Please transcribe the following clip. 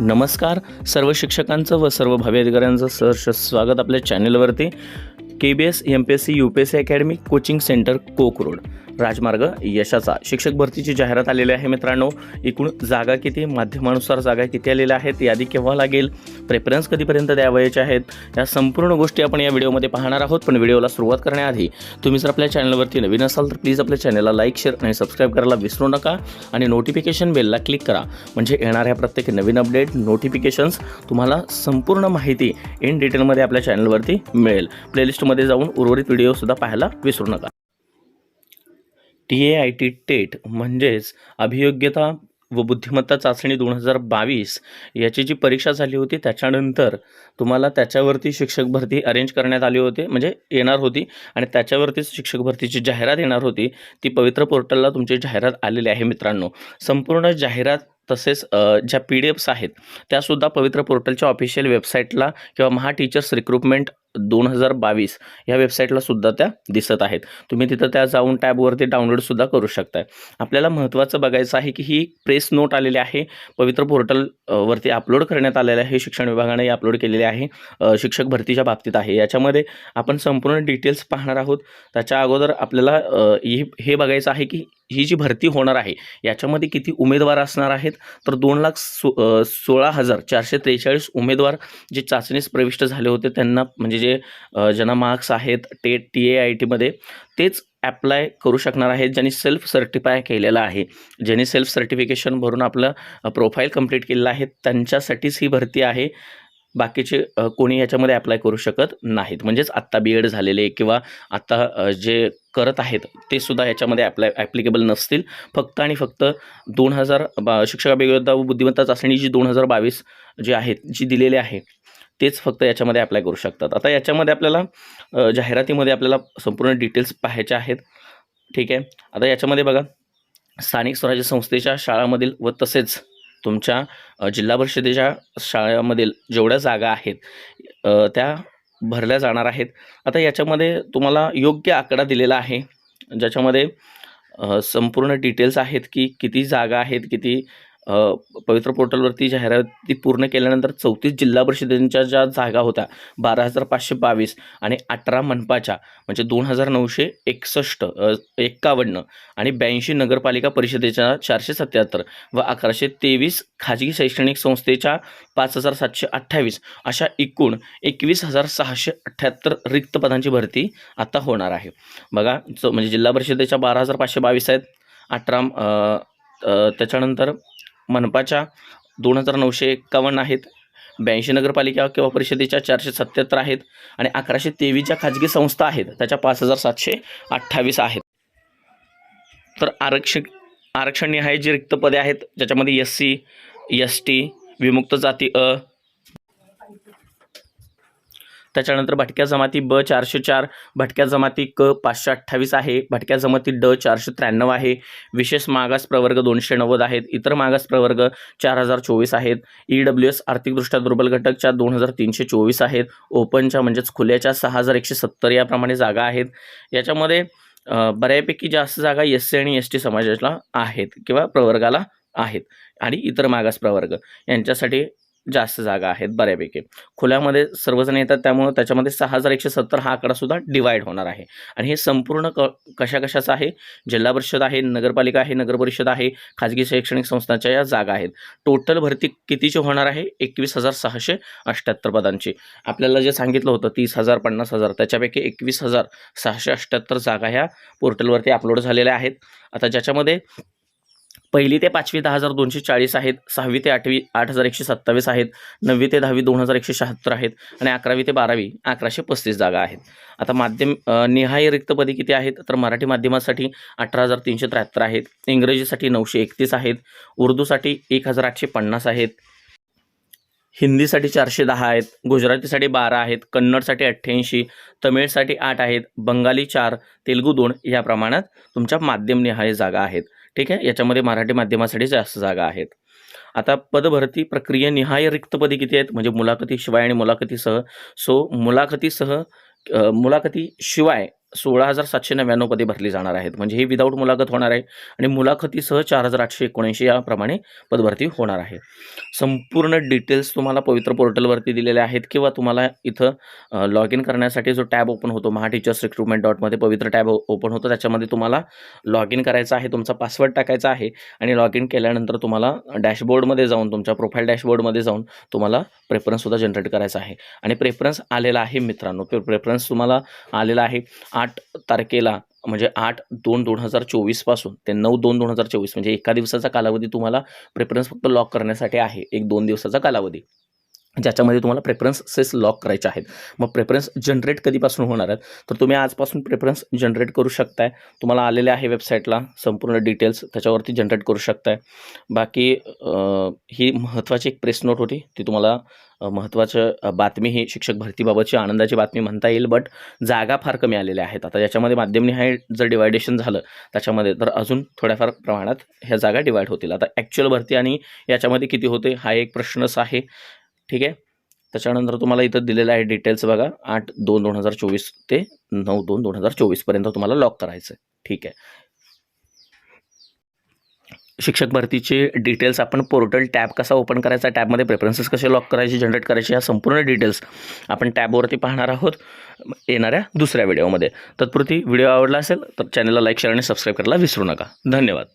नमस्कार. सर्व शिक्षकांचं व सर्व भावी अधिकाऱ्यांचं सहर्ष स्वागत आपल्या चॅनलवरती K B S M P S C U P S C academy coaching centre कोक रोड राजमार्ग यशाचा. शिक्षक भरतीची जाहिरात आलेली आहे मित्रांनो. एकूण जागा किती? माध्यमानुसार जागा किती आलेल्या आहेत? यादी केव्हा लागेल? प्रेफरन्स कधीपर्यंत द्यावयाचे आहेत? या संपूर्ण गोष्टी आपण या व्हिडिओमध्ये पाहणार आहोत. पण व्हिडिओला सुरुवात करण्याआधी तुम्ही जर आपल्या चॅनलवरती नवीन असाल तर प्लीज आपल्या चॅनलला लाईक शेअर आणि सबस्क्राईब करायला विसरू नका. आणि नोटिफिकेशन बेलला क्लिक करा. म्हणजे येणाऱ्या प्रत्येक नवीन अपडेट नोटिफिकेशन्स तुम्हाला संपूर्ण माहिती इन डिटेलमध्ये आपल्या चॅनलवरती मिळेल. प्लेलिस्टमध्ये जाऊन उर्वरित व्हिडिओसुद्धा पाहायला विसरू नका. T A I T TET म्हणजेच अभियोग्यता व बुद्धिमत्ता चाचणी दोन हजार बावीस याची जी परीक्षा झाली होती त्याच्यानंतर तुम्हाला त्याच्यावरती शिक्षक भरती अरेंज करण्यात आली होती म्हणजे येणार होती आणि त्याच्यावरतीच शिक्षक भरतीची जाहिरात येणार होती ती पवित्र पोर्टलला तुमची जाहिरात आलेली आहे मित्रांनो. संपूर्ण जाहिरात तसेच ज्या पी डी एफ्स आहेत त्यासुद्धा पवित्र पोर्टलच्या ऑफिशियल वेबसाईटला किंवा महा टीचर्स रिक्रुटमेंट दोन हजार बावीस या वेबसाईटला सुद्धा त्या दिसत आहेत. तुम्ही तिथं त्या जाऊन टॅबवरती डाउनलोडसुद्धा करू शकताय. आपल्याला महत्त्वाचं बघायचं आहे की ही प्रेस नोट आलेली आहे. पवित्र पोर्टल वरती अपलोड करण्यात आलेलं आहे. शिक्षण विभागाने अपलोड केलेले आहे. शिक्षक भरतीच्या बाबतीत आहे. याच्यामध्ये आपण संपूर्ण डिटेल्स पाहणार आहोत. त्याच्या अगोदर आपल्याला ही हे बघायचं आहे की ही जी भरती होणार आहे याच्यामध्ये किती उमेदवार असणार आहेत? तर दोन लाख सो सोळा हजार चारशे त्रेचाळीस उमेदवार जे चाचणीस प्रविष्ट झाले होते त्यांना म्हणजे म्हणजे, जे ज्यांना मार्क्स आहेत टेट टी ए आय टीमध्ये तेच ॲप्लाय करू शकणार आहेत ज्यांनी सेल्फ सर्टिफाय केलेलं आहे. ज्यांनी सेल्फ सर्टिफिकेशन भरून आपलं प्रोफाईल कंप्लीट केलेलं आहे त्यांच्यासाठीच ही भरती आहे. बाकीचे कोणी याच्यामध्ये अप्लाय करू शकत नाहीत. म्हणजेच आत्ता बी एड झालेले किंवा आत्ता जे करत आहेत ते सुद्धा याच्यामध्ये ॲप्लाय ॲप्लिकेबल नसतील. फक्त आणि फक्त दोन हजार बा शिक्षक अभियोग्यता व बुद्धिमत्ता चाचणी जी दोन हजार बावीस जी आहेत जी दिलेली आहे तेच फक्त याच्यामध्ये अप्लाय करू शकतात. आता याच्यामध्ये आपल्याला जाहिरातीमध्ये आपल्याला संपूर्ण डिटेल्स पाहायचे आहेत. ठीक आहे? आता याच्यामध्ये बघा स्थानिक स्वराज्य संस्थेच्या शाळामधील व तसेच तुमच्या जिल्हा परिषदेच्या शाळामधील जेवढ्या जागा आहेत त्या भरल्या जाणार आहेत. आता याच्यामध्ये तुम्हाला योग्य आकडा दिलेला आहे. ज्याच्यामध्ये संपूर्ण डिटेल्स आहेत की किती जागा आहेत किती पवित्र पोर्टलवरती जाहिराती पूर्ण केल्यानंतर चौतीस जिल्हा परिषदेच्या ज्या जागा होत्या बारा हजार पाचशे बावीस आणि अठरा मनपाच्या म्हणजे दोन हजार नऊशे एकसष्ट एक्कावन्न आणि ब्याऐंशी नगरपालिका परिषदेच्या चारशे सत्याहत्तर व अकराशे तेवीस खाजगी शैक्षणिक संस्थेच्या पाच हजार सातशे अठ्ठावीस अशा एकूण एकवीस हजार सहाशे अठ्ठ्याहत्तर रिक्त पदांची भरती आता होणार आहे. बघा च म्हणजे जिल्हा परिषदेच्या बारा हजार पाचशे बावीस आहेत अठरा त्याच्यानंतर मनपाच्या दोन हजार नऊशे एक्कावन्न आहेत ब्याऐंशी नगरपालिका किंवा परिषदेच्या चारशे सत्याहत्तर आहेत आणि अकराशे तेवीस ज्या खाजगी संस्था आहेत त्याच्या पाच हजार सातशे अठ्ठावीस आहेत. तर आरक्षक आरक्षणनिहाय जी रिक्त पदे आहेत ज्याच्यामध्ये एस सी एस टी विमुक्त जाती अ त्याच्यानंतर भटक्या जमाती ब चारशे चार भटक्या जमाती क पाचशे अठ्ठावीस आहे भटक्या जमाती ड चारशे त्र्याण्णव आहे विशेष मागास प्रवर्ग दोनशे नव्वद आहेत इतर मागास प्रवर्ग चार हजार चोवीस आहेत ई डब्ल्यू एस आर्थिकदृष्ट्या दुर्बल घटकच्या दोन हजार तीनशे चोवीस आहेत ओपनच्या म्हणजेच खुल्याच्या सहा हजार एकशे सत्तर याप्रमाणे जागा आहेत. याच्यामध्ये बऱ्यापैकी जास्त जागा एस सी आणि एस टी समाजाला आहेत किंवा प्रवर्गाला आहेत आणि इतर मागास प्रवर्ग. यांच्यासाठी जास्त जागा आहेत बऱ्यापैकी. खुल्यामध्ये सर्वजण येतात त्यामुळं त्याच्यामध्ये सहा हजार एकशे सत्तर हा आकडासुद्धा डिवाईड होणार आहे. आणि हे संपूर्ण क कशा कशाचं आहे? जिल्हा परिषद आहे नगरपालिका आहे नगर परिषद आहे खाजगी शैक्षणिक संस्थांच्या या जागा आहेत. टोटल भरती कितीची होणार आहे? एकवीस हजार सहाशे अठ्ठ्याहत्तर पदांची. आपल्याला जे सांगितलं होतं तीस हजार पन्नास हजार त्याच्यापैकी एकवीस हजार सहाशे अठ्ठ्याहत्तर जागा ह्या पोर्टलवरती अपलोड झालेल्या आहेत. आता ज्याच्यामध्ये पहिली ते पाचवी दहा हजार दोनशे चाळीस आहेत सहावी ते आठवी आठ हजार एकशे सत्तावीस आहेत नववी ते दहावी दोन हजार एकशे शहात्तर आहेत आणि अकरावी ते बारावी अकराशे पस्तीस जागा आहेत. आता माध्यम निहाय रिक्तपदी किती आहेत? तर मराठी माध्यमासाठी अठरा हजार तीनशे त्र्याहत्तर आहेत इंग्रजीसाठी नऊशे एकतीस आहेत उर्दूसाठी एक हजार आठशे पन्नास आहेत हिंदीसाठी चारशे दहा आहेत गुजरातीसाठी बारा आहेत कन्नडसाठी अठ्ठ्याऐंशी तमिळसाठी आठ आहेत बंगाली चार तेलगू दोन या प्रमाणात तुमच्या माध्यमनिहाय जागा आहेत. ठीक आहे? याच्यामध्ये मराठी माध्यमासाठी जास्त जागा आहेत. आता पदभरती प्रक्रियेनिहाय रिक्त पदे किती आहेत? म्हणजे मुलाखतीशिवाय आणि मुलाखतीसह. सो मुलाखतीसह मुलाखतीशिवाय सोळा हजार सातशे नव्याण्णव पदे भरली जाणार आहेत. म्हणजे हे विदाऊट मुलाखत होणार आहे आणि मुलाखतीसह चार हजार आठशे एकोणऐंशी याप्रमाणे पदभरती होणार आहे. संपूर्ण डिटेल्स तुम्हाला पवित्र पोर्टलवरती दिलेले आहेत किंवा तुम्हाला इथं लॉग इन करण्यासाठी जो टॅब ओपन होतो महा टीचर्स रिक्रुटमेंट डॉटमध्ये पवित्र टॅब ओपन होतो त्याच्यामध्ये तुम्हाला लॉग इन करायचं आहे तुमचा पासवर्ड टाकायचा आहे आणि लॉग इन केल्यानंतर तुम्हाला डॅशबोर्डमध्ये जाऊन तुमच्या प्रोफाईल डॅशबोर्डमध्ये जाऊन तुम्हाला प्रेफरन्ससुद्धा जनरेट करायचा आहे. आणि प्रेफरन्स आलेला आहे मित्रांनो. प्रेफरन्स तुम्हाला आलेला आहे. आठ तारखेला म्हणजे आठ दोन दोन हजार चोवीसपासून ते नऊ दोन दोन हजार चोवीस म्हणजे एका दिवसाचा कालावधी तुम्हाला प्रेफरन्स फक्त लॉक करण्यासाठी आहे. एक दोन दिवसाचा कालावधी. ज्याच्यामध्ये तुम्हाला प्रेफरन्सेस लॉक करायचे आहेत. मग प्रेफरन्स जनरेट कधीपासून होणार आहेत? तर तुम्ही आजपासून प्रेफरन्स जनरेट करू शकताय. तुम्हाला आलेले आहे वेबसाईटला संपूर्ण डिटेल्स त्याच्यावरती जनरेट करू शकताय. बाकी ही महत्त्वाची एक प्रेस नोट होती. ती तुम्हाला महत्त्वाचं बातमी ही शिक्षक भरतीबाबतची आनंदाची बातमी म्हणता येईल बट जागा फार कमी आलेल्या आहेत. आता याच्यामध्ये माध्यमनिहाय जर डिवायडेशन झालं त्याच्यामध्ये तर अजून थोड्याफार प्रमाणात ह्या जागा डिवाईड होतील. आता ॲक्च्युअल भरती आणि याच्यामध्ये किती होते हा एक प्रश्नच आहे. ठीक आहे? त्याच्यानंतर तुम्हाला इथं दिलेलं आहे डिटेल्स बघा. आठ दोन दोन हजार चोवीस ते नऊ दोन दोन हजार चोवीसपर्यंत तुम्हाला लॉक करायचं आहे. ठीक आहे? शिक्षक भरतीचे डिटेल्स आपण पोर्टल टॅब कसा ओपन करायचा टॅबमध्ये प्रेफरन्सेस कसे लॉक करायचे जनरेट करायचे या संपूर्ण डिटेल्स आपण टॅबवरती पाहणार आहोत येणाऱ्या दुसऱ्या व्हिडिओमध्ये तत्पुरती व्हिडिओ आवडला असेल तर चॅनलला लाईक शेअर आणि सबस्क्राईब करायला विसरू नका. धन्यवाद.